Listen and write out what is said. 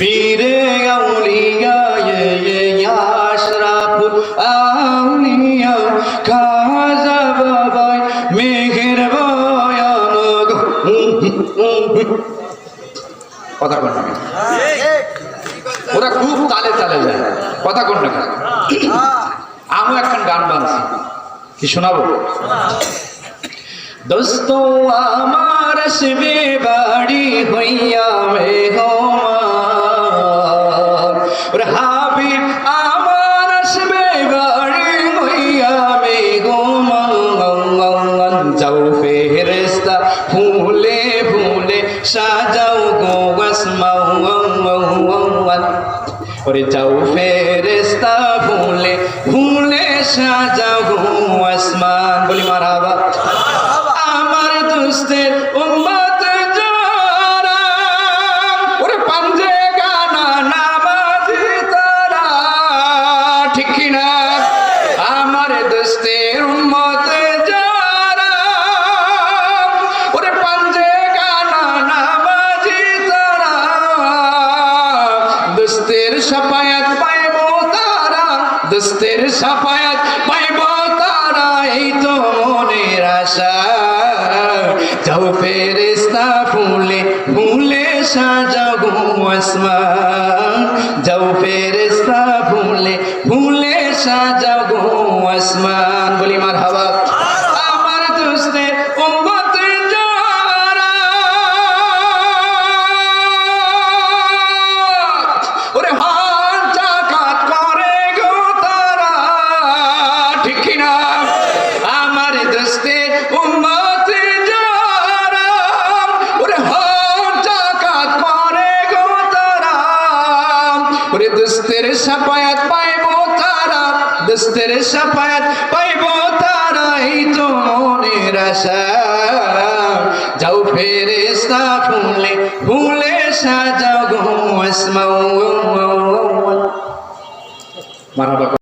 পীরে আউলিয়া আশরাফুল আউলিয়া খাজা বাবাই মেঘের বয়ান কথা কোন ওরা খুব তালে তালে যায় কথা কোন আমি এখন গান বানছি কি শোনাবো? দোস্ত আমার শিবে ফেরেস্তা ফুলে ফুলে সাজাও গো আসমাওয়ান ওরে যাও ফেরেস্তা ফুলে ফুলে সাজাও গো আসমান বলি মারাবা। আমার দুস্তের সাফায়াত পাইব তারা দুস্তের সাফায়াত পাইব তারা এই তো মনের আশা। যাও ফেরেস্তা ফুলে ফুলে সাজাও আসমান। যাও ফেরেস্তা ফুলে ফুলে সাজাও আসমান। বলি মার দোস্তের সাফায়াত পাইব তারা, দোস্তের সাফায়াত পাইব তারা, এই তো মনের আশা। যাও ফেরেস্তা ফুলে ফুলে সাজাও